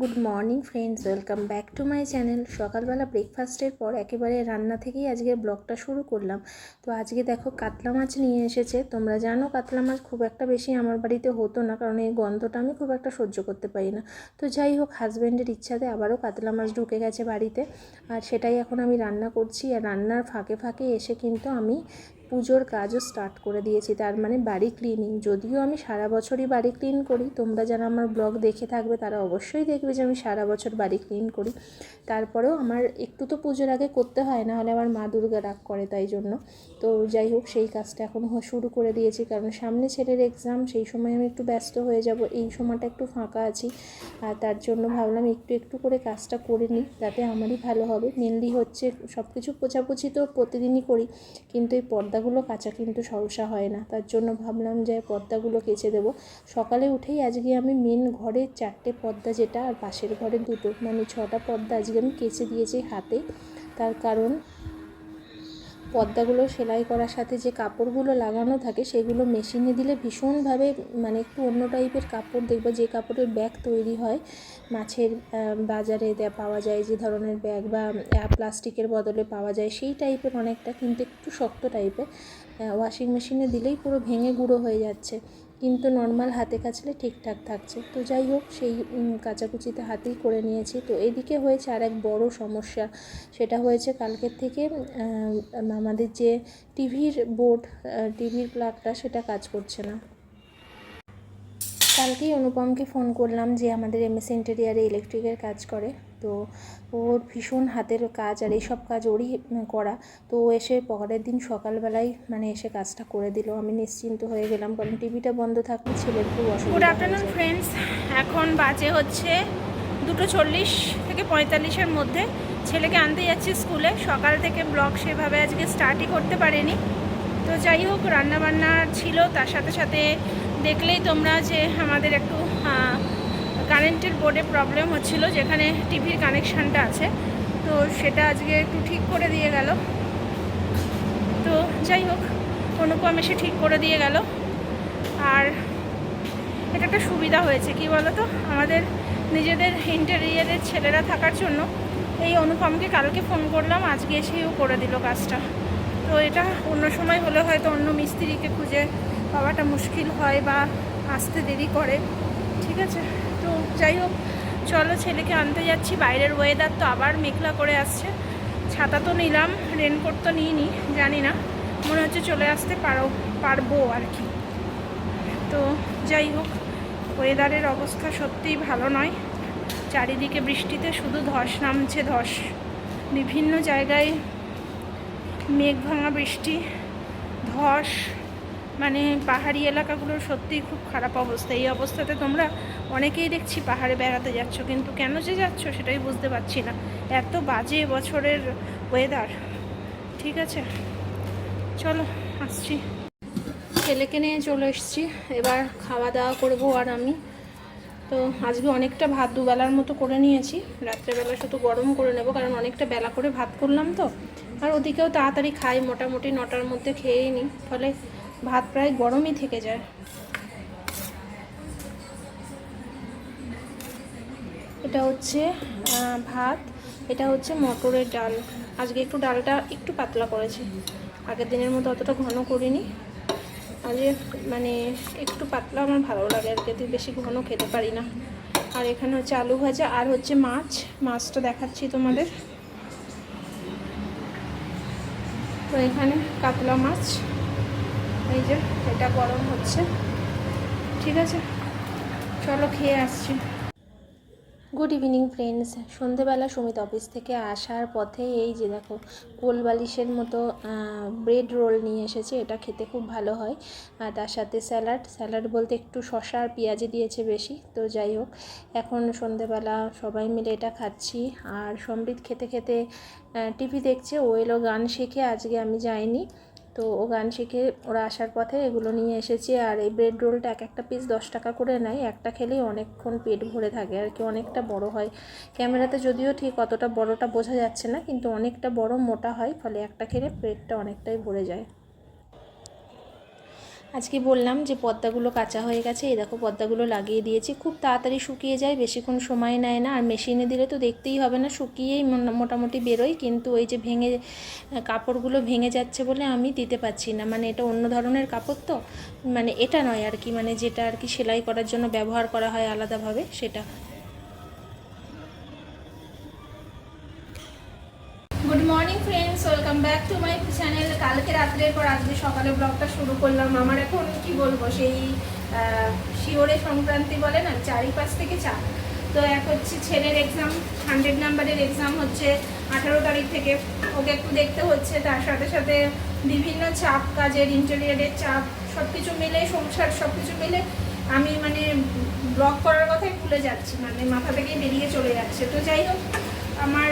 Good morning friends welcome back to my channel সকালবেলা ব্রেকফাস্টের পর একেবারে রান্না থেকেই আজকে ব্লগটা শুরু করলাম। তো আজকে দেখো, কাতলা মাছ নিয়ে এসেছে। তোমরা জানো, কাতলা মাছ খুব একটা বেশি আমার বাড়িতে হতো না, কারণ এই গন্ধটা আমি খুব একটা সহ্য করতে পারি না। তো যাই হোক হাজব্যান্ডের ইচ্ছাতে আবারও কাতলা মাছ ঢুকে গেছে বাড়িতে। আর সেটাই এখন আমি রান্না করছি। আর রান্নার ফাঁকে ফাঁকে এসে কিন্তু আমি পুজোর কাজও স্টার্ট করে দিয়েছি। তার মানে বাড়ি ক্লিনিং যদিও আমি সারা বছরই বাড়ি ক্লিন করি, তোমরা যারা আমার ব্লগ দেখে থাকবে তারা অবশ্যই দেখবে যে আমি সারা বছর বাড়ি ক্লিন করি। তারপরেও আমার একটু তো পুজোর আগে করতে হয় না হলে আমার মা দুর্গা রাগ করে তাই জন্য। তো যাই হোক, সেই কাজটা এখন শুরু করে দিয়েছি। কারণ সামনে ছেলের এক্সাম সেই সময় আমি একটু ব্যস্ত হয়ে যাব। এই সময়টা একটু ফাঁকা আছি। আর তার জন্য ভাবলাম একটু একটু করে কাজটা করে নিই তাতে আমারই ভালো হবে। মেনলি হচ্ছে সব কিছু পোছাপুছি তো প্রতিদিনই করি, কিন্তু এই পর্দাগুলো কাঁচা কিন্তু সমস্যা হয় না। তার জন্য ভাবলাম যে পর্দাগুলো কেচে দেবো। সকালে উঠেই আজকে আমি মেন ঘরে চারটে পর্দা যেটা আর পাশের ঘরে দুটো। মানে ছটা পর্দা আজকে আমি কেচে দিয়েছি হাতে। তার কারণ পর্দাগুলো সেলাই করার সাথে যে কাপড়গুলো লাগানো থাকে, সেগুলো মেশিনে দিলে ভীষণভাবে মানে একটু অন্য টাইপের কাপড় দেখবে। যে কাপড়ের ব্যাগ তৈরি হয়, মাছের বাজারে পাওয়া যায়, যে ধরনের ব্যাগ বা প্লাস্টিকের বদলে পাওয়া যায়, সেই টাইপের অনেকটা, কিন্তু একটু শক্ত টাইপের ওয়াশিং মেশিনে দিলেই পুরো ভেঙে গুঁড়ো হয়ে যাচ্ছে। কিন্তু নর্মাল হাতে কাচলে ঠিকঠাক থাকছে। তো যাই হোক, সেই কাচাকুচিতে হাতেই করে নিয়েছি। তো এদিকে হয়েছে আর এক বড় সমস্যা। সেটা হয়েছে কালকের থেকে আমাদের যে টিভির বোর্ড টিভির প্লাগটা সেটা কাজ করছে না। কালকেই অনুপমকে ফোন করলাম যে আমাদের এমএস ইন্টেরিয়ারে ইলেকট্রিকের কাজ করে। তো ওর ভীষণ হাতের কাজ আর এইসব কাজ ওরই করা। তো ও এসে পরের দিন সকালবেলায় মানে এসে কাজটা করে দিল। আমি নিশ্চিন্ত হয়ে গেলাম কারণ টিভিটা বন্ধ থাকলে ছেলের খুব গুড অসুবিধা হয়ে আফটারনুন ফ্রেন্ডস এখন বাজে হচ্ছে দুটো চল্লিশ থেকে পঁয়তাল্লিশের মধ্যে। ছেলেকে আনতে যাচ্ছি স্কুলে। সকাল থেকে ব্লগ সেভাবে আজকে স্টার্টই করতে পারিনি। তো যাই হোক, রান্নাবান্না ছিল, তার সাথে সাথে দেখলেই তোমরা যে আমাদের একটু কারেন্টের বোর্ডে প্রবলেম হচ্ছিল, যেখানে টিভির কানেকশানটা আছে। তো সেটা আজকে একটু ঠিক করে দিয়ে গেল। তো যাই হোক, অনুপম এসে ঠিক করে দিয়ে গেল। আর এটা একটা সুবিধা হয়েছে, কি বলো তো আমাদের নিজেদের ইন্টেরিয়ারের ছেলেরা থাকার জন্য এই অনুপমকে কালকে ফোন করলাম, আজকে এসেও করে দিল কাজটা। তো এটা অন্য সময় হলে হয়তো অন্য মিস্ত্রিকে খুঁজে পাওয়াটা মুশকিল হয় বা আসতে দেরি করে। ঠিক আছে? তো যাই হোক, চলো ছেলেকে আনতে যাচ্ছি। বাইরের ওয়েদার তো আবার মেঘলা করে আসছে। ছাতা তো নিলাম রেনকোট তো নিইনি, জানি না। মনে হচ্ছে চলে আসতে পারো, পারব আর কি। তো যাই হোক ওয়েদারের অবস্থা সত্যিই ভালো নয়। চারিদিকে বৃষ্টিতে শুধু ধস নামছে ধস। বিভিন্ন জায়গায় মেঘ ভাঙা বৃষ্টি, ধস মানে পাহাড়ি এলাকাগুলোর সত্যিই খুব খারাপ অবস্থা। এই অবস্থাতে তোমরা অনেকেই দেখছি পাহাড়ে বেড়াতে যাচ্ছ, কিন্তু কেন যে যাচ্ছ সেটাই বুঝতে পারছি না। এত বাজে বছরের ওয়েদার ঠিক আছে? চলো, আসছি। ছেলেকে নিয়ে চলে এসেছি, এবার খাওয়া দাওয়া করব আর আমি। তো আজকে অনেকটা ভাত দুবেলার মতো করে নিয়েছি। রাত্রেবেলা শুধু গরম করে নেব, কারণ অনেকটা বেলা করে ভাত করলাম তো। আর ওদিকেও তাড়াতাড়ি খাই, মোটামুটি নটার মধ্যে খেয়েই নিই, ফলে ভাত প্রায় গরমই থেকে যায়। এটা হচ্ছে ভাত, এটা হচ্ছে মটরের ডাল। আজকে একটু ডালটা একটু পাতলা করেছি। আগের দিনের মতো অতটা ঘন করিনি। আজকে মানে একটু পাতলা আমার ভালো লাগে আর কি বেশি ঘন খেতে পারি না। আর এখানে হচ্ছে আলু ভাজা আর হচ্ছে মাছ। মাছটা দেখাচ্ছি তোমাদের। তো এখানে কাতলা মাছ। এই যে, এটা গরম হচ্ছে। ঠিক আছে? চলো খেয়ে আসছি। গুড ইভিনিং ফ্রেন্ডস সন্ধেবেলা সুমিত অফিস থেকে আসার পথে এই যে দেখো, কোল বালিশের মতো ব্রেড রোল নিয়ে এসেছে। এটা খেতে খুব ভালো হয়। আর তার সাথে স্যালাড স্যালাড বলতে একটু শসা আর পেঁয়াজি দিয়েছে বেশি। তো যাই হোক, এখন সন্ধেবেলা সবাই মিলে এটা খাচ্ছি। আর সমৃদ্ধ খেতে খেতে টিভি দেখছে। ও এলো গান শিখে। আজকে আমি যাইনি। তো ও গান শিখে ওরা আসার পথে এগুলো নিয়ে এসেছে আর এই ব্রেড রোলটা এক একটা পিস দশ টাকা করে নেয়। একটা খেলেই অনেকক্ষণ পেট ভরে থাকে আর কি, অনেকটা বড় হয়। ক্যামেরাতে যদিও ঠিক অতটা বড়টা বোঝা যাচ্ছে না, কিন্তু অনেকটা বড় মোটা হয়, ফলে একটা খেলে পেটটা অনেকটাই ভরে যায়। আজকে বললাম যে পর্দাগুলো কাঁচা হয়ে গেছে, এই দেখো পর্দাগুলো লাগিয়ে দিয়েছি। খুব তাড়াতাড়ি শুকিয়ে যায়, বেশিক্ষণ সময় নেয় না। আর মেশিনে দিলে তো দেখতেই হবে না, শুকিয়েই মোটামুটি বেরোয়। কিন্তু ওই যে ভেঙে, কাপড়গুলো ভেঙে যাচ্ছে বলে আমি দিতে পারছি না। মানে এটা অন্য ধরনের কাপড় তো মানে এটা নয় আর কি। মানে যেটা আর কি সেলাই করার জন্য ব্যবহার করা হয় আলাদাভাবে, সেটা। Good morning friends welcome back to my channel কালকে রাত্রের পর আজকে সকালে ব্লগটা শুরু করলাম। আমার এখন কি বলব, সেই শিওরে সংক্রান্তি বলে না, চারিপাশ থেকে চাপ। তো এক হচ্ছে ছেলের এক্সাম হান্ড্রেড নাম্বারের এক্সাম হচ্ছে আঠারো তারিখ থেকে। ওকে একটু দেখতে হচ্ছে, তার সাথে সাথে বিভিন্ন চাপ, কাজের ইন্টেরিয়ারের চাপ সব কিছু মিলে, সংসার সব কিছু মিলে আমি মানে ব্লগ করার কথাই ভুলে যাচ্ছি। মানে মাথা থেকে বেরিয়ে চলে যাচ্ছে। তো যাই হোক, আমার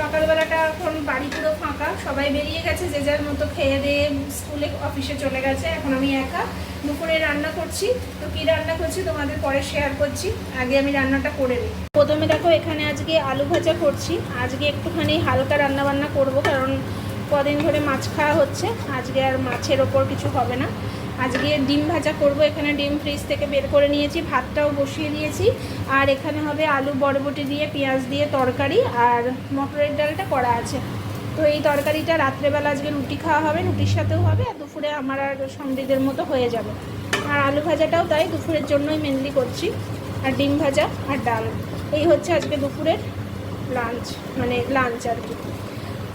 সকালবেলাটা এখন বাড়ি পুরো ফাঁকা। সবাই বেরিয়ে গেছে, যে যার মতো খেয়ে দিয়ে স্কুলে, অফিসে চলে গেছে। এখন আমি একা। দুপুরে রান্না করছি। তো কী রান্না করছি তোমাদের পরে শেয়ার করছি। আগে আমি রান্নাটা করে নিই। প্রথমে দেখো, এখানে আজকে আলু ভাজা করছি। আজকে একটুখানি হালকা রান্না বান্না করব, কারণ কদিন ধরে মাছ খাওয়া হচ্ছে। আজকে আর মাছের ওপর কিছু হবে না। আজকে ডিম ভাজা করব, এখানে ডিম ফ্রিজ থেকে বের করে নিয়েছি, ভাতটাও বসিয়ে দিয়েছি। আর এখানে হবে আলু বরবটি দিয়ে, পেঁয়াজ দিয়ে তরকারি, আর মটরের ডালটা করা আছে। তো এই তরকারিটা রাত্রেবেলা আজকে রুটি খাওয়া হবে, রুটির সাথেও হবে, আর দুপুরে আমার আর সমৃদ্ধের মতো হয়ে যাবে। আর আলু ভাজাটাও তাই, দুপুরের জন্যই মেনলি করছি। আর ডিম ভাজা আর ডাল, এই হচ্ছে আজকে দুপুরের লাঞ্চ মানে লাঞ্চ আর কি।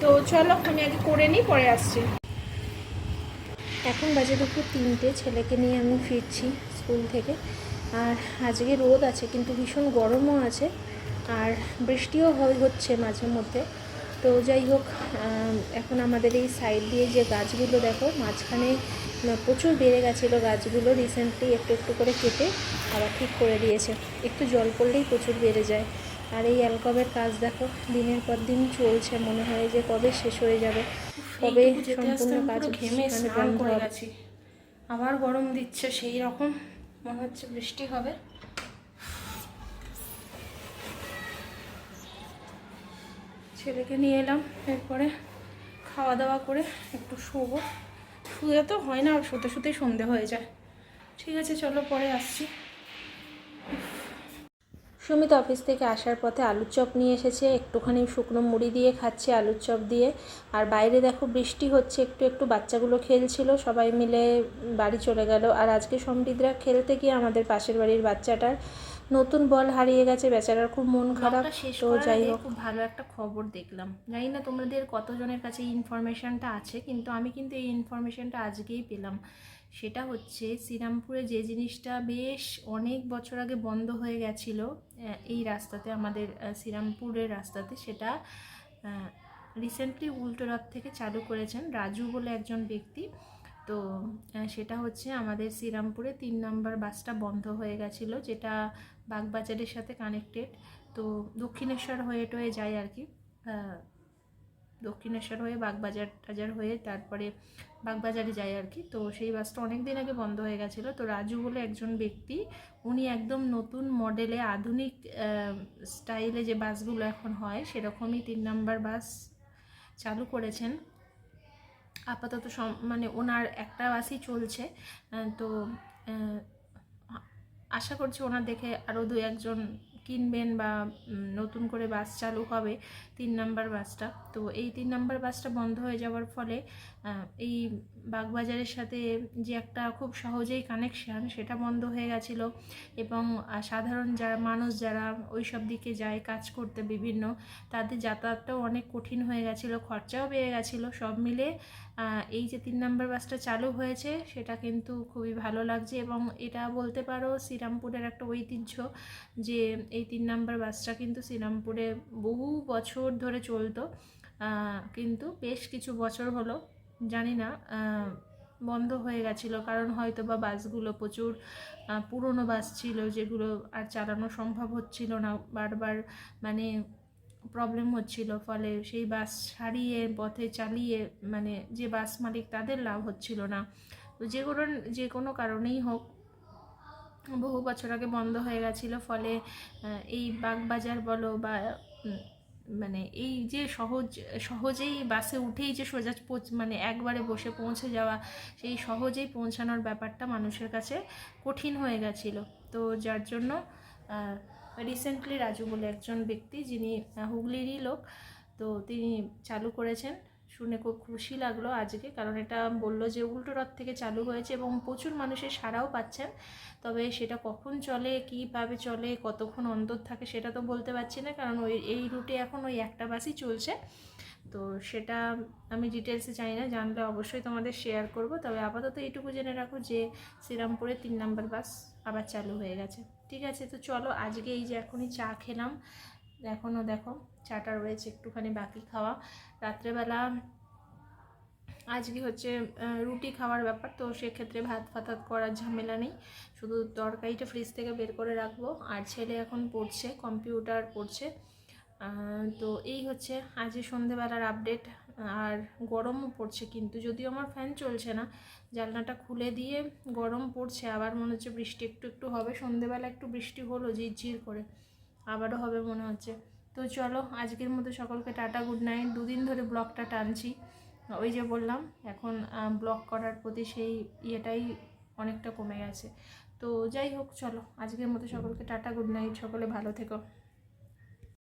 তো চলো, আমি আগে করে নিই, পরে আসছি। এখন বাজে দুপুর তিনটে, ছেলেকে নিয়ে আমি ফিরছি স্কুল থেকে। আর আজকে রোদ আছে, কিন্তু ভীষণ গরমও আছে, আর বৃষ্টিও হচ্ছে মাঝে মধ্যে। তো যাই হোক এখন আমাদের এই সাইড দিয়ে যে গাছগুলো দেখো, মাঝখানে প্রচুর বেড়ে গেছিল গাছগুলো রিসেন্টলি একটু একটু করে কেটে আবার ঠিক করে দিয়েছে। একটু জল পড়লেই প্রচুর বেড়ে যায়। আর এই অ্যালকবের কাজ দেখো দিনের পর দিন চলছে মনে হয় যে কবে শেষ হয়ে যাবে কবে সম্পূর্ণ কাজ ঘেমে স্নান করে গেছি। আবার গরম দিচ্ছে সেই রকম মনে হচ্ছে বৃষ্টি হবে। ছেলেকে নিয়ে এলাম এরপরে খাওয়া দাওয়া করে একটু শোবো। শুয়ে তো হয় না শুতে শুতেই সন্ধে হয়ে যায়। ঠিক আছে চলো পরে আসছি। সুমিত অফিস থেকে আসার পথে আলুর চপ নিয়ে এসেছে। একটুখানি শুকনো মুড়ি দিয়ে খাচ্ছে আলুর চপ দিয়ে। আর বাইরে দেখো বৃষ্টি হচ্ছে একটু একটু বাচ্চাগুলো খেলছিল সবাই মিলে বাড়ি চলে গেল। আর আজকে সমৃদ্ধরা খেলতে গিয়ে আমাদের পাশের বাড়ির বাচ্চাটার নতুন বল হারিয়ে গেছে বেচারার খুব মন খারাপ। তো যাই হোক। খুব ভালো একটা খবর দেখলাম। জানি না তোমাদের কতজনের কাছে এই ইনফরমেশনটা আছে কিন্তু আমি কিন্তু এই ইনফরমেশনটা আজকেই পেলাম। সেটা হচ্ছে শ্রীরামপুরে যে জিনিসটা বেশ অনেক বছর আগে বন্ধ হয়ে গেছিল এই রাস্তাতে, আমাদের শ্রীরামপুরের রাস্তাতে, সেটা রিসেন্টলি উল্টোরথ থেকে চালু করেছেন রাজু বলে একজন ব্যক্তি। তো সেটা হচ্ছে আমাদের শ্রীরামপুরে তিন নম্বর বাসটা বন্ধ হয়ে গেছিল, যেটা বাগবাজারের সাথে কানেক্টেড তো দক্ষিণেশ্বর হয়ে টয়ে যায় আর কি। দক্ষিণেশ্বর হয়ে বাগবাজার টাজার হয়ে তারপরে বাগবাজারে যায় আর কি। তো সেই বাসটা অনেক দিন আগে বন্ধ হয়ে গেছিল। তো রাজু বলে একজন ব্যক্তি, উনি একদম নতুন মডেলে আধুনিক স্টাইলে যে বাসগুলো এখন হয়, সেরকমই তিন নাম্বার বাস চালু করেছেন। আপাতত সম- মানে ওনার একটা বাসই চলছে। তো আশা করছি ওনার দেখে আরও দু একজন কিনবেন বা নতুন করে বাস চালু হবে তিন নাম্বার বাসটা। তো এই তিন নাম্বার বাসটা বন্ধ হয়ে যাওয়ার ফলে এই বাগবাজারের সাথে যে একটা খুব সহজেই কানেকশান সেটা বন্ধ হয়ে গেছিল এবং সাধারণ যারা মানুষ যারা ওই সব দিকে যায় কাজ করতে বিভিন্ন, তাদের যাতায়াতটাও অনেক কঠিন হয়ে গেছিল, খরচাও বেড়ে গেছিল। সব মিলে এই যে তিন নম্বর বাসটা চালু হয়েছে, সেটা কিন্তু খুবই ভালো লাগছে এবং এটা বলতে পারো শ্রীরামপুরের একটা ঐতিহ্য যে এই তিন নম্বর বাসটা কিন্তু শ্রীরামপুরে বহু বছর ধরে চলতো। কিন্তু বেশ কিছু বছর হলো, জানি না বন্ধ হয়ে গেছিল। কারণ হয়তো বা বাসগুলো প্রচুর পুরনো বাস ছিল যেগুলো আর চালানো সম্ভব হচ্ছিল না। বারবার মানে প্রবলেম হচ্ছিল। ফলে সেই বাস সারিয়ে পথে চালিয়ে মানে যে বাস মালিক তাদের লাভ হচ্ছিল না। তো যে কোনো যে কোনো কারণেই হোক, বহু বছর আগে বন্ধ হয়ে গেছিল। ফলে এই বাগবাজার বলো বা মানে এই যে সহজ, সহজেই বাসে উঠেই যে সোজা মানে একবারে বসে পৌঁছে যাওয়া, সেই সহজেই পৌঁছানোর ব্যাপারটা মানুষের কাছে কঠিন হয়ে গেছিল। তো যার জন্য রিসেন্টলি রাজু বলে একজন ব্যক্তি, যিনি হুগলিরই লোক, তো তিনি চালু করেছেন। শুনে খুব খুশি লাগল আজকে, কারণ এটা বলল যে উল্টো রথ থেকে চালু হয়েছে এবং প্রচুর মানুষের সাড়াও পাচ্ছেন। তবে সেটা কখন চলে, কীভাবে চলে, কতক্ষণ অন্তর থাকে সেটা তো বলতে পারছি না, কারণ ওই, এই রুটে এখন ওই একটা বাসই চলছে। তো সেটা আমি ডিটেলসে জানি না, জানলে অবশ্যই তোমাদের শেয়ার করব। তবে আপাতত এইটুকু জেনে রাখো যে শ্রীরামপুরে তিন নম্বর বাস আবার চালু হয়ে গেছে। ঠিক আছে, তো চলো আজকে এই যে এখনই চা খেলাম। এখনও দেখো চাটা রয়েছে একটুখানি বাকি খাওয়া। রাত্রেবেলা আজকে হচ্ছে রুটি খাওয়ার ব্যাপার, তো সেক্ষেত্রে ভাত ফাতাত করার ঝামেলা নেই। শুধু তরকারিটা ফ্রিজ থেকে বের করে রাখব। আর ছেলে এখন পড়ছে কম্পিউটার পড়ছে। তো এই হচ্ছে আজকে সন্ধেবেলার আপডেট আর গরমও পড়ছে কিন্তু, যদিও আমার ফ্যান চলছে না। জানলাটা খুলে দিয়ে গরম পড়ছে, আবার মনে হচ্ছে বৃষ্টি একটু একটু হবে, সন্ধেবেলা একটু বৃষ্টি হলো, ঝিরঝির করে। আবারও হবে মনে হচ্ছে। তো চলো, আজকের মতো সকলকে টাটা গুড নাইট দুদিন ধরে ব্লগটা টানছি। ওই যে বললাম, এখন ব্লগ করার প্রতি সেই ইয়েটাই অনেকটা কমে গেছে। তো যাই হোক, চলো, আজকের মতো সকলকে টাটা গুড নাইট সকলে ভালো থেকো।